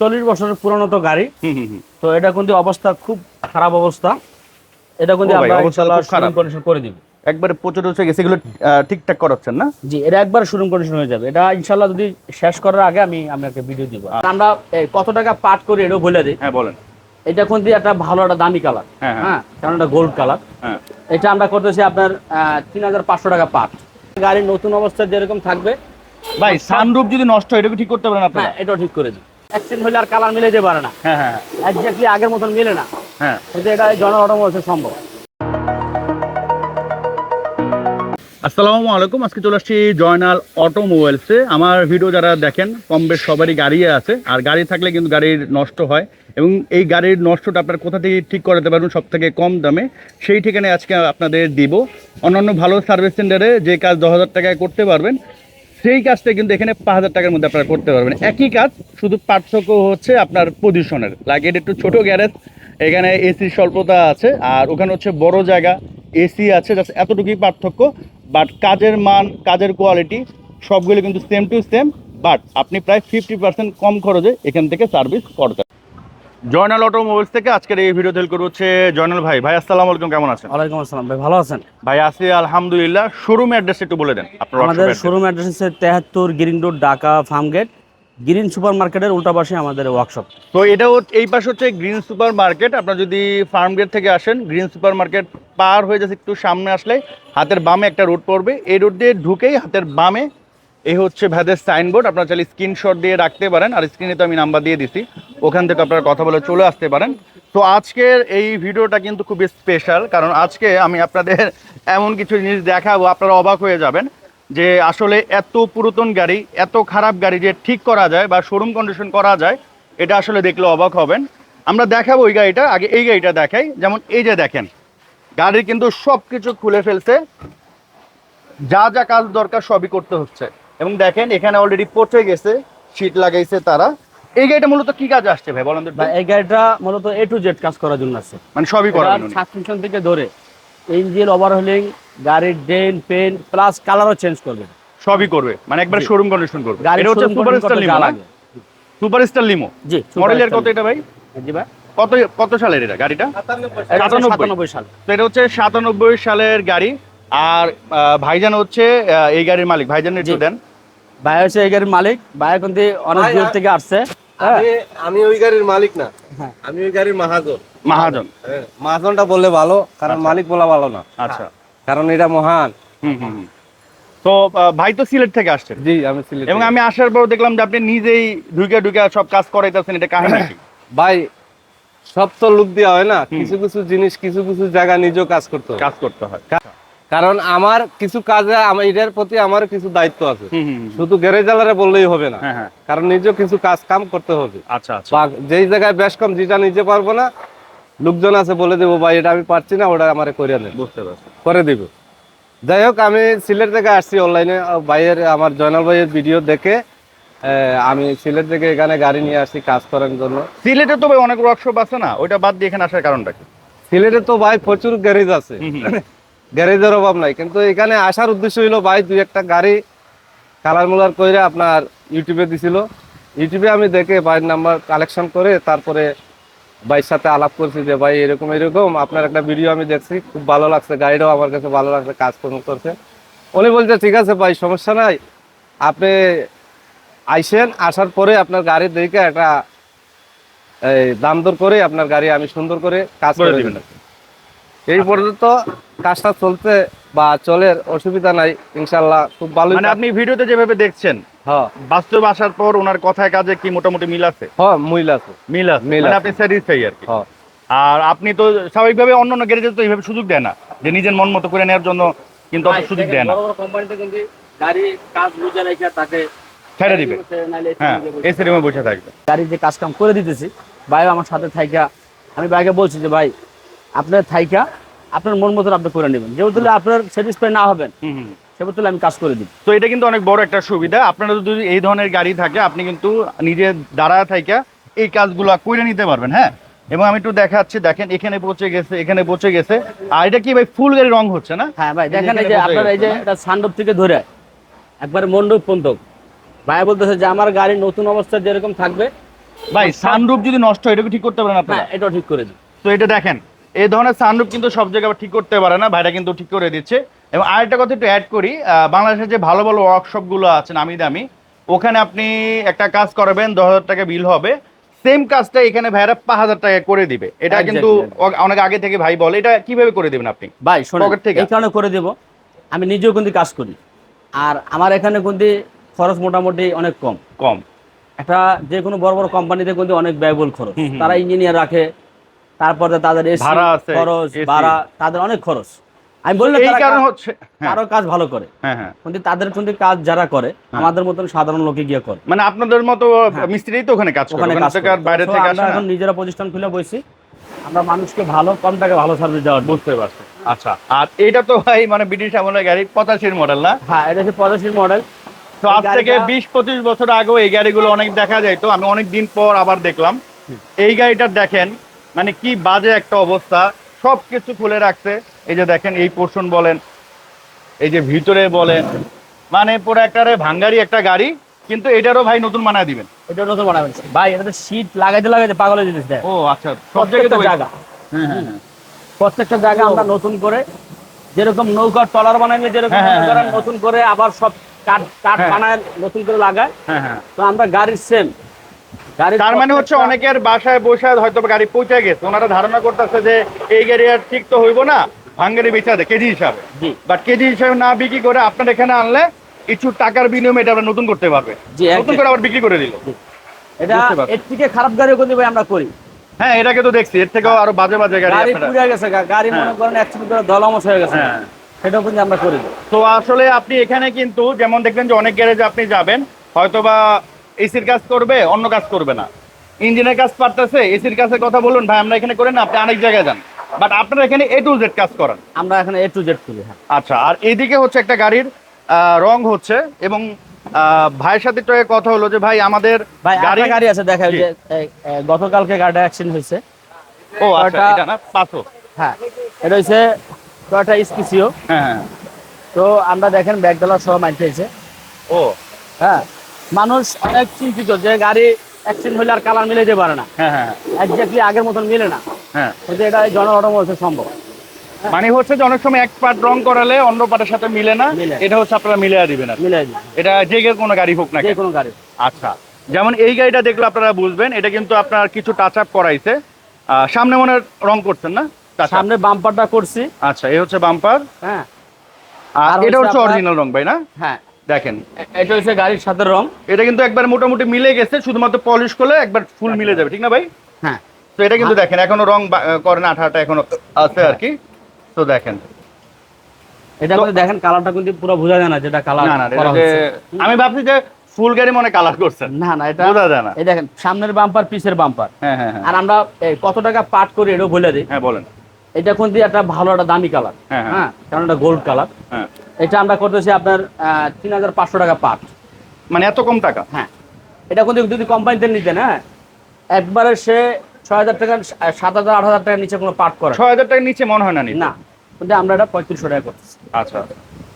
চল্লিশ বছরের পুরনো তো গাড়ি। তো এটা কিন্তু অবস্থা খুব খারাপ অবস্থা। এটা কিন্তু আমরা কন্ডিশন করে দিব। একবারে পচে টচে গেছে এগুলো ঠিকঠাক করাচ্ছেন না? জি এটা একবার শোরুম কন্ডিশন হয়ে যাবে। এটা ইনশাআল্লাহ যদি শেষ করার আগে আমি আপনাকে ভিডিও দিব। আমরা কত টাকা পাট করি এটাও বলে দিই। হ্যাঁ বলেন। এটা কিন্তু একটা ভালো একটা দামি কালার হ্যাঁ, হ্যাঁ। হ্যাঁ কারণ এটা গোল্ড কালার হ্যাঁ। এটা আমরা করতেছি আপনার তিন হাজার পাঁচশো টাকা পাট গাড়ির নতুন অবস্থা যেরকম থাকবে। ভাই সানরূপ যদি নষ্ট হয় এটা কি ঠিক করতে পারেন আপনারা? এটাও ঠিক করে দিই। অ্যাক্সিডেন্ট হলে আর কালার মিলে যেতে পারে না। হ্যাঁ হ্যাঁ একজাক্টলি আগের মতন মিলে না। হ্যাঁ। কিন্তু এটা জন অটোমোবাইলসে সম্ভব। আসসালামু আলাইকুম আজকে চলে আসছি জয়নাল অটোমোবাইলসে। আমার ভিডিও যারা দেখেন কম বেশ সবারই গাড়ি আছে। আর গাড়ি থাকলে কিন্তু গাড়ির নষ্ট হয়। এবং এই গাড়ির নষ্টটা আপনার কোথা থেকে ঠিক করাতে পারবেন সব থেকে কম দামে সেই ঠিকানায় আজকে আপনাদের দিব। অন্যান্য ভালো সার্ভিস সেন্টারে যে কাজ দশ হাজার টাকায় করতে পারবেন সেই কাজটা কিন্তু এখানে পাঁচ হাজার টাকার মধ্যে আপনারা করতে পারবেন। একই কাজ, শুধু পার্থক্য হচ্ছে আপনার পজিশনের লাগে এটা একটু ছোটো গ্যারেজ এখানে এসির স্বল্পতা আছে, আর ওখানে হচ্ছে বড় জায়গা এসি আছে জাস্ট এতটুকুই পার্থক্য। বাট কাজের মান, কাজের কোয়ালিটি সবগুলো কিন্তু সেম টু সেম বাট আপনি প্রায় ফিফটি পার্সেন্ট কম খরচে এখান থেকে সার্ভিস করতে জয়নাল অটোমোবাইলস থেকে আজকের এই ভিডিও হেল্প করব হচ্ছে জয়নাল ভাই। ভাই আসসালামু আলাইকুম কেমন আছেন? ওয়ালাইকুম আসসালাম ভাই ভালো আছেন? ভাই আছি আলহামদুলিল্লাহ। শোরুম অ্যাড্রেস একটু বলে দেন আমাদের শোরুম অ্যাড্রেস হচ্ছে তেহাত্তর green road Dhaka farm gate green super মার্কেটের উল্টা পাশে আমাদের ওয়ার্কশপ তো এটা এই পাশে হচ্ছে গ্রিন সুপার মার্কেট আপনার যদি ফার্ম গেট থেকে আসেন গ্রিন সুপার মার্কেট পার হয়ে যাচ্ছে একটু সামনে আসলে হাতের বামে একটা রোড পড়বে। এই রোড দিয়ে ঢুকেই হাতের বামে এই হচ্ছে ভ্যাদের সাইনবোর্ড। আপনারা চাইলে স্ক্রিনশট দিয়ে রাখতে পারেন, আর স্ক্রিনে তো আমি নাম্বার দিয়ে দিছি। ওখান থেকে আপনারা কথা বলে চলে আসতে পারেন। তো আজকের এই ভিডিওটা কিন্তু খুবই স্পেশাল কারণ আজকে আমি আপনাদের এমন কিছু জিনিস দেখাবো, আপনারা অবাক হয়ে যাবেন যে আসলে এত পুরাতন গাড়ি, এত খারাপ গাড়ি যে ঠিক করা যায় বা শোরুম কন্ডিশন করা যায়, এটা আসলে দেখলে অবাক হবেন। আমরা দেখাবো ওই গাড়িটা, আগে এই গাড়িটা দেখাই। যেমন এই যে দেখেন গাড়ির কিন্তু সব কিছু খুলে ফেলছে। যা যা কাজ দরকার সবই করতে হচ্ছে। এবং দেখেন এখানে অলরেডি পচে গেছে শীট লাগাইছে তারা। এই গাড়িটা মূলত কি কাজ আসছে ভাই বলেন একটু? এই গাড়িটা মূলত এ টু জেড কাজ করার জন্য আছে। মানে সবই উনি। সাসপেনশন থেকে ধরে ইঞ্জিন ওভারহোলিং গাড়ির ড্রেন পেন প্লাস কালারও চেঞ্জ করবে। সবই করবে। মানে একবার শোরুম কন্ডিশন করবে। এটা হচ্ছে super star limo. Super star limo G মডেলের কত এটা ভাই? জি ভাই। কত কত সালের এটা গাড়িটা? 97 সাতানব্বই সাল। তো এটা হচ্ছে সাতানব্বই সালের গাড়ি। আর আহ, ভাইজান হচ্ছে এই গাড়ির মালিক। ভাইজান একটু দেন। ভাই হচ্ছে এই গাড়ির মালিক। ভাই কিন্তু অনেক দূর থেকে আসছে। হ্যাঁ। আমি আমি ওই গাড়ির মালিক না। হ্যাঁ। আমি ওই গাড়ির মাহাজন। মহাজন। হ্যাঁ, মাহাজনটা বললে ভালো কারণ আচ্ছা। মালিক বলা ভালো না। আচ্ছা। কারণ এটা মহান। হুম হুম হুম। তো ভাই তো সিলেট থেকে আসছেন। জি আমি সিলেট এবং আমি আসার পর দেখলাম যে আপনি নিজেই ঢুকে ঢুকে সব কাজ করাইতেছেন এটা কাহিনী ভাই সব তো লুক দেওয়া হয় না। কিছু কিছু জিনিস কিছু কিছু জায়গা নিজেও কাজ করতে হয়। কাজ করতে হয়। কারণ আমার কিছু কাজে আমার এটার প্রতি আমার কিছু দায়িত্ব আছে। শুধু হুম। শুধু বললেই হবে না। হ্যাঁ হ্যাঁ। কারণ নিজেও কিছু কাজ কাম করতে হবে। আচ্ছা আচ্ছা। বা যেই জায়গায় বেশ কম যেটা নিজে পারব না লোকজন আছে বলে দেবো ভাই এটা আমি পারছি না ওটা আমার করে বুঝতে পারছি। করে দিব। যাই হোক আমি সিলেট থেকে আসছি অনলাইনে। ভাইয়ের আমার জয়নাল ভাইয়ের ভিডিও দেখে আমি সিলেট থেকে এখানে গাড়ি নিয়ে আসছি কাজ করার জন্য। সিলেটে তো ভাই অনেক ওয়ার্কশপ আছে না? ওইটা বাদ দিয়ে এখানে আসার কারণটা কি? সিলেটে তো ভাই প্রচুর গ্যারেজ আছে। গ্যারেজের অভাব নাই। কিন্তু এখানে আসার উদ্দেশ্য হলো ভাই দুই একটা গাড়ি কালার মুলার করে আপনার ইউটিউবে দিছিল। ইউটিউবে আমি দেখে ভাইয়ের নাম্বার কালেকশন করে তারপরে ভাইয়ের সাথে আলাপ করছি যে ভাই এরকম এরকম আপনার একটা ভিডিও আমি দেখছি খুব ভালো লাগছে গাড়িটাও আমার কাছে ভালো লাগছে কাজকর্ম করছে। উনি বলছে ঠিক আছে ভাই সমস্যা নাই। আপনি আইসেন আসার পরে আপনার গাড়ি দেখে একটা এই দাম দর করে আপনার গাড়ি আমি সুন্দর করে কাজ করে করে দিবেন। এই পর্যন্ত কাজটা চলতে বা চলের অসুবিধা নাই ইনশাল্লাহ খুব ভালো মানে আপনি ভিডিওতে যেভাবে দেখছেন হ্যাঁ। বাস্তব আসার পর ওনার কথায় কাজে কি মোটামুটি মিল আছে? হ্যাঁ মহিল আছে। মিল আছে। মানে আপনি স্যাটিসফাই আর কি। হ্যাঁ। আর আপনি তো স্বাভাবিকভাবে অন্য অন্য গ্যারেজে তো এইভাবে সুযোগ দেয় না যে নিজের মন মতো করে নেওয়ার জন্য কিন্তু অত সুযোগ দেয় না। বড় বড় কোম্পানিতে কিন্তু গাড়ি কাজ বুঝে রেখে তাকে ছেড়ে দিবে। হ্যাঁ এসি রুমে বসে থাকবে। গাড়ি যে কাজ কাম করে দিতেছি ভাই আমার সাথে থাইকা। আমি ভাইকে বলছি যে ভাই আপনার থাইকা আপনার মন মতন আপনি করে নেবেন। যেহেতু আপনার স্যাটিসফাই না হবেন সেহেতু আমি কাজ করে দিই তো এটা কিন্তু অনেক বড় একটা সুবিধা। আপনারা যদি এই ধরনের গাড়ি থাকে আপনি কিন্তু নিজে দাঁড়ায় থাইকা এই কাজগুলো করে নিতে পারবেন হ্যাঁ? এবং আমি একটু দেখাচ্ছি দেখেন এখানে পৌঁছে গেছে এখানে পৌঁছে গেছে। আর এটা কি ভাই ফুল গাড়ি রং হচ্ছে না? হ্যাঁ ভাই দেখেন এই যে আপনার এই যে যাচ্ছে এটা সান্ডপ থেকে ধরে একবার মন্ডপ পর্যন্ত। ভাই বলতেছে যে আমার গাড়ি নতুন অবস্থা যেরকম থাকবে ভাই সানরূপ যদি নষ্ট হয় এটা ঠিক করতে পারেন আপনারা? হ্যাঁ এটাও ঠিক করে দিই তো এটা দেখেন এই ধরনের সানরূপ কিন্তু সব জায়গায় ঠিক করতে পারে না ভাইরা কিন্তু ঠিক করে দিচ্ছে। এবং আরেকটা কথা একটু অ্যাড করি বাংলাদেশের যে ভালো ভালো ওয়ার্কশপগুলো আছে নামি দামি ওখানে আপনি একটা কাজ করবেন দশ হাজার টাকা বিল হবে। সেম কাজটা এখানে ভাইরা পাঁচ হাজার টাকা করে দিবে। এটা কিন্তু অনেক আগে থেকে ভাই বলে এটা কীভাবে করে দিবেন আপনি? ভাই শোনেন থেকে? এই কারণে করে দেব। আমি নিজেও কিন্তু কাজ করি। আর আমার এখানে কিন্তু খরচ মোটামুটি অনেক কম। কম। একটা যে কোনো বড় বড় কোম্পানিতে কিন্তু অনেক ব্যয়বহুল খরচ। তারা ইঞ্জিনিয়ার রাখে তারপরে তাদের ভাড়া খরচ ভাড়া তাদের অনেক খরচ। আমি বললাম এই কারণ হচ্ছে হ্যাঁ। কারও কাজ ভালো করে। হ্যাঁ হ্যাঁ। কিন্তু তাদের কিন্তু কাজ যারা করে আমাদের মতন সাধারণ লোকে গিয়ে করে। মানে আপনাদের মতো। মিস্ত্রি তো ওখানে কাজ করে ওখানে বাইরে থেকে আসে এখন নিজেরা প্রতিষ্ঠান খুলে বসি। আমরা মানুষকে ভালো কম টাকা ভালো সার্ভিস দেওয়ার বুঝতে পারছি। আচ্ছা আর এটা তো ভাই মানে ব্রিটিশ আমলের গাড়ি পঁচাশির মডেল না? হ্যাঁ এটা হচ্ছে পঁচাশির মডেল তো আজ থেকে বিশ পঁচিশ বছর আগেও এই গাড়িগুলো অনেক দেখা যায় তো আমি অনেক দিন পর আবার দেখলাম। এই গাড়িটা দেখেন মানে কি বাজে একটা অবস্থা সব কিছু খুলে রাখছে। এই যে দেখেন এই পোর্শন বলেন এই যে ভিতরে বলেন মানে পুরো একটা ভাঙ্গারি একটা গাড়ি কিন্তু এটারও ভাই নতুন বানায় দিবেন। এটা নতুন বানাবেন ভাই এটা তো শীত লাগাইতে লাগাইতে পাগলের জিনিস দেয় ও আচ্ছা সব জায়গায় জায়গা। হ্যাঁ হ্যাঁ হ্যাঁ। প্রত্যেকটা জায়গা আমরা নতুন করে যেরকম নৌকার টলার বানাইলে যেরকম হ্যাঁ, হ্যাঁ, হ্যাঁ। নতুন করে আবার সব কাঠ কাঠ হ্যাঁ। বানায় নতুন করে লাগায়। হ্যাঁ হ্যাঁ। তো আমরা গাড়ির সেম তার মানে হচ্ছে অনেকের বাসায় বসে হয়তো গাড়ি পৌঁছে গেছে। ওনারা ধারণা করতেছে যে এই গাড়ি আর ঠিক তো হইব না ভাঙ্গারি বেচা দেয় কেজি হিসাবে। বাট কেজি হিসাবে না বিক্রি করে আপনার এখানে আনলে কিছু টাকার বিনিময়ে এটা আবার নতুন করতে পারবে। নতুন করে আবার বিক্রি করে দিল। এটা এর থেকে খারাপ গাড়িও কিন্তু ভাই আমরা করি। হ্যাঁ এটাকে তো দেখছি। এর থেকেও আরও বাজে বাজে গাড়ি গাড়ি পুড়ে গেছে গাড়ি মনে হ্যাঁ। করেন অ্যাক্সিডেন্ট করে দলামস হয়ে গেছে। হ্যাঁ। সেটাও কিন্তু আমরা করি। তো আসলে আপনি এখানে কিন্তু যেমন দেখবেন যে অনেক গ্যারেজে আপনি যাবেন। হয়তোবা এসির কাজ করবে অন্য কাজ করবে না। ইঞ্জিনের কাজ পারতেছে এসির কাজের কথা বলুন ভাই আমরা এখানে করেন না আপনি অনেক জায়গায় যান। বাট আপনারা এখানে এ টু জেড কাজ করেন। আমরা এখানে এ টু জেড করি আচ্ছা আর এইদিকে হচ্ছে একটা গাড়ির রং হচ্ছে এবং ভাইয়ের সাথে আগে কথা হলো যে ভাই আমাদের ভাই গাড়ি গাড়ি আছে দেখা যে গতকালকে গাড়িটা অ্যাক্সিডেন্ট হয়েছে। ও আচ্ছা এটা না পাঁচও হ্যাঁ এটা হচ্ছে টয়টা স্পিসিও হ্যাঁ তো আমরা দেখেন ব্যাগডালার সহ মাইতে হয়েছে ও। হ্যাঁ মানুষ অনেক চিন্তিত যে গাড়ি অ্যাক্সিডেন্ট হলে আর কালার মিলে যেতে পারে না। হ্যাঁ হ্যাঁ একজাক্টলি আগের মতন মিলে না। হ্যাঁ। এটা জন অটোমোবাইলসে সম্ভব। মানে হচ্ছে যে অনেক সময় এক পার্ট রং করালে অন্য পার্টের সাথে মিলে না এটা হচ্ছে আপনারা মিলিয়ে দিবেন আর এটা যে কোনো গাড়ি হোক না যে কেন। গাড়ি আচ্ছা যেমন এই গাড়িটা দেখলে আপনারা বুঝবেন এটা কিন্তু আপনার কিছু টাচ আপ করাইছে। সামনে মনে হয় রং করছেন না? সামনে বাম্পারটা করছি। আচ্ছা এই হচ্ছে বাম্পার হ্যাঁ। আর এটা হচ্ছে অরিজিনাল রং ভাই না? হ্যাঁ। দেখেন। এটা হচ্ছে গাড়ির সাথে রং। এটা কিন্তু একবার মোটামুটি মিলে গেছে শুধুমাত্র পলিশ করলে একবার ফুল মিলে যাবে ঠিক না ভাই? হ্যাঁ। তো এটা কিন্তু দেখেন এখনও রং করে না আঠাটা এখনও আছে আর কি তো দেখেন। এটা দেখেন কালারটা কিন্তু পুরো বোঝা যায় না যেটা কালার না না। আমি ভাবছি যে ফুল গাড়ি মনে কালার করছেন না না এটা বোঝা যায় না। এই দেখেন সামনের বাম্পার পিছের বাম্পার হ্যাঁ হ্যাঁ হ্যাঁ। আর আমরা কত টাকা পাট করি এটা বলে দিই। হ্যাঁ বলেন। এটা কিন্তু একটা ভালো একটা দামি কালার হ্যাঁ, হ্যাঁ। হ্যাঁ কারণ এটা গোল্ড কালার হ্যাঁ। এটা আমরা করতেছি আপনার তিন হাজার পাঁচশো টাকা পাট। মানে এত কম টাকা? হ্যাঁ। এটা কিন্তু যদি কোম্পানিতে নিতেন হ্যাঁ? একবারে সে ছয় হাজার টাকা সাত হাজার আট হাজার টাকার নিচে কোনো পাট করে ছয় হাজার টাকার নিচে মনে হয় না না কিন্তু আমরা এটা পঁয়ত্রিশশো টাকা করতেছি। আচ্ছা।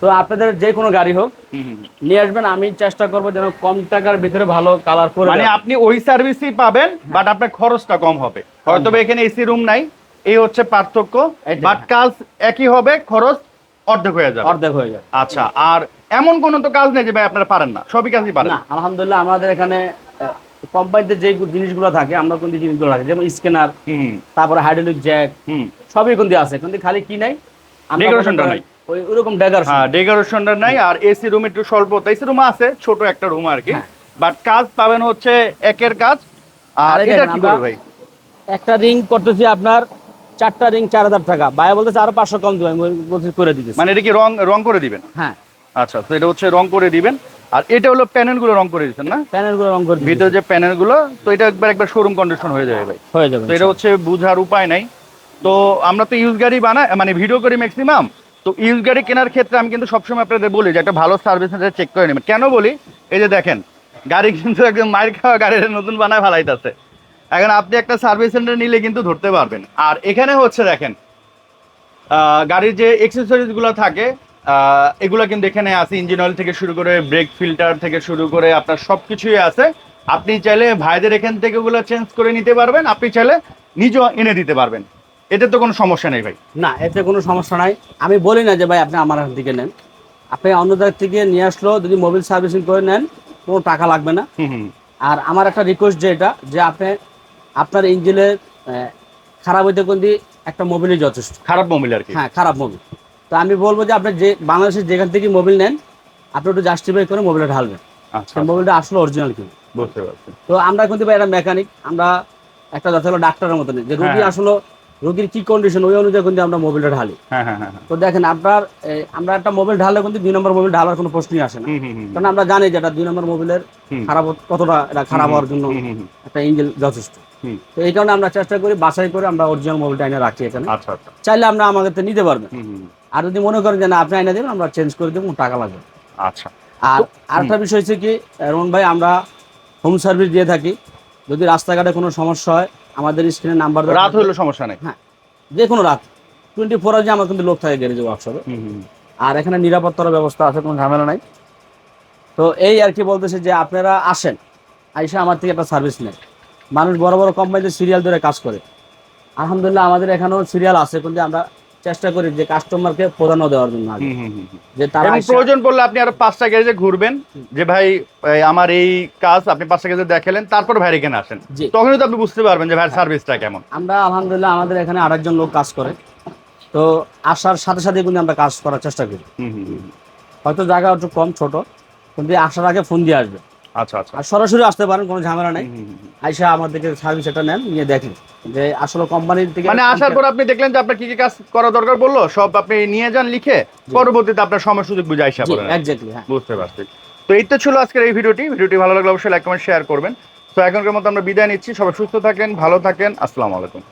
তো আপনাদের যে কোনো গাড়ি হোক। নিয়ে আসবেন আমি চেষ্টা করব যেন কম টাকার ভিতরে ভালো কালার করে মানে আপনি ওই সার্ভিসই পাবেন বাট আপনার খরচটা কম হবে। হয়তো এখানে এসি রুম নাই এই হচ্ছে পার্থক্য বাট কাজ একই হবে খরচ অর্ধেক হয়ে যাবে। অর্ধেক হয়ে যাবে। আচ্ছা আর এমন কোনো তো কাজ নেই যে ভাই আপনারা পারেন না? সবই কাজই পারেন। না আলহামদুলিল্লাহ আমাদের এখানে কোম্পানিতে যে জিনিসগুলো থাকে আমরা কিন্তু জিনিসগুলো রাখি যেমন স্ক্যানার তারপরে হাইড্রোলিক জ্যাক সবই কিন্তু আছে। কিন্তু খালি কি নাই? Decoration-টা নাই। ওই ওরকম ডেকারেশন হ্যাঁ ডেকোরেশনটা নাই আর এসি রুম একটু স্বল্প। এসি রুম আছে ছোট একটা রুম আর কি। হ্যাঁ। বাট কাজ পাবেন হচ্ছে একের কাজ। আর এটা কি করবে ভাই? একটা রিং করতেছি আপনার চারটা রিং চার হাজার টাকা। ভাইয়া বলতেছে আরও পাঁচশো কম দেবো আমি বলছি করে দিতেছি। মানে এটা কি রং রং করে দিবেন? হ্যাঁ। আচ্ছা তো এটা হচ্ছে রং করে দিবেন। আর এটা হলো প্যানেলগুলো রং করে দিচ্ছেন না? প্যানেলগুলো রং করে ভিতরে যে প্যানেলগুলো তো এটা একবার একবার শোরুম কন্ডিশন হয়ে যাবে ভাই। হয়ে যাবে তো এটা হচ্ছে বুঝার উপায় নাই। তো আমরা তো ইউজ গাড়ি বানাই মানে ভিডিও করি ম্যাক্সিমাম তো ইউজ গাড়ি কেনার ক্ষেত্রে আমি কিন্তু সবসময় আপনাদের বলি যে একটা ভালো সার্ভিস সেন্টার চেক করে নেবেন। কেন বলি? এই যে দেখেন গাড়ি কিন্তু একদম মাইর খাওয়া গাড়ির নতুন বানায় ফেলাইতেছে। এখন আপনি একটা সার্ভিস সেন্টার নিলে কিন্তু ধরতে পারবেন। আর এখানে হচ্ছে দেখেন গাড়ির যে এক্সেসরিজগুলো থাকে এগুলো কিন্তু এখানে আছে। ইঞ্জিন অয়েল থেকে শুরু করে ব্রেক ফিল্টার থেকে শুরু করে আপনার সব কিছুই আছে। আপনি চাইলে ভাইদের এখান থেকে ওগুলো চেঞ্জ করে নিতে পারবেন। আপনি চাইলে নিজেও এনে দিতে পারবেন। এতে তো কোনো সমস্যা নেই ভাই। না এতে কোনো সমস্যা নাই। আমি বলি না যে ভাই আপনি আমার হাত থেকে নেন। আপনি অন্য জায়গা থেকে নিয়ে আসলো যদি মোবিল সার্ভিসিং করে নেন কোনো টাকা লাগবে না। হুম হুম। আর আমার একটা রিকোয়েস্ট যে এটা যে আপনি আপনার ইঞ্জিনের খারাপ হইতে কোন একটা মোবিলই যথেষ্ট। খারাপ মোবিল আর কি। হ্যাঁ খারাপ মোবিল তো আমি বলব যে আপনি যে বাংলাদেশের যেখান থেকে মোবিল নেন আপনি একটু জাস্টিফাই করে মোবিলটা ঢালবেন। আচ্ছা। সেই মোবিলটা আসলে অরিজিনাল কিন্তু বুঝতে পারছি। তো আমরা কিন্তু একটা মেকানিক আমরা একটা যথা হলো ডাক্তারের মতো নেই যে রোগী হ্যাঁ। আসলে রোগীর কি কন্ডিশন ওই অনুযায়ী কিন্তু আমরা মোবিলটা ঢালি। হ্যাঁ হ্যাঁ। তো দেখেন আপনার আমরা একটা মোবাইল ঢালে কিন্তু দুই নম্বর মোবাইল ঢালার কোনো প্রশ্নই আসে না। কারণ আমরা জানি যে এটা দুই নম্বর মোবাইলের খারাপ কতটা এটা খারাপ হওয়ার জন্য। একটা ইঞ্জিন যথেষ্ট। তো এই কারণে আমরা চেষ্টা করি বাছাই করে আমরা অরিজিনাল মোবাইলটা এনে রাখি এখানে। আচ্ছা আচ্ছা। চাইলে আমরা আমাদের থেকে নিতে পারবেন। আর যদি মনে করেন যে না আপনি এনে দেবেন আমরা চেঞ্জ করে দেবো টাকা লাগবে। আচ্ছা। আর আরেকটা বিষয় হচ্ছে কি রমন ভাই আমরা হোম সার্ভিস দিয়ে থাকি। যদি রাস্তাঘাটে কোনো সমস্যা হয় আমাদের স্ক্রিনে নাম্বার রাত হইল সমস্যা নেই। হ্যাঁ যে কোনো রাত। টোয়েন্টি ফোর আওয়ার্সে আমার কিন্তু লোক থাকে গ্যারেজে ওয়ার্কশপে। আর এখানে নিরাপত্তার ব্যবস্থা আছে কোনো ঝামেলা নাই। তো এই আর কি বলতেছে যে আপনারা আসেন আইসা আমার থেকে একটা সার্ভিস নেন। মানুষ বড় বড় কোম্পানিতে সিরিয়াল ধরে কাজ করে। আলহামদুলিল্লাহ আমাদের এখানেও সিরিয়াল আছে কিন্তু আমরা চেষ্টা করি যে কাস্টমারকে প্রাধান্য দেওয়ার জন্য। যে তারা প্রয়োজন পড়লে আপনি আরও পাঁচটা গ্যারেজে ঘুরবেন যে ভাই আমার এই কাজ আপনি পাঁচটা গ্যারেজে দেখালেন তারপর ভাইয়ের এখানে আসেন। তখনই তো আপনি বুঝতে পারবেন যে ভাইয়ের সার্ভিসটা কেমন। আমরা আলহামদুলিল্লাহ আমাদের এখানে আরেকজন লোক কাজ করে। তো আসার সাথে সাথে কিন্তু আমরা কাজ করার চেষ্টা করি। হয়তো জায়গা একটু কম ছোট কিন্তু আসার আগে ফোন দিয়ে আসবে। আচ্ছা আচ্ছা। আর সরাসরি আসতে পারেন কোনো ঝামেলা নাই। আইসা আমাদেরকে সার্ভিস এটা নেন নিয়ে দেখেন যে আসলে কোম্পানির থেকে মানে আসার পর আপনি দেখলেন যে আপনার কি কি কাজ করা দরকার বলল? সব আপনি নিয়ে যান লিখে পরবর্তীতে আপনার সময় সুযোগ বুঝে আইসা পড়েন এক্স্যাক্টলি হ্যাঁ। বুঝতে পারছি। তো এই তো ছিল আজকের এই ভিডিওটি। ভিডিওটি ভালো লাগলে অবশ্যই লাইক কমেন্ট শেয়ার করবেন। তো এখনকার মতো আমরা বিদায় নিচ্ছি। সবাই সুস্থ থাকেন ভালো থাকেন। আসসালামু আলাইকুম।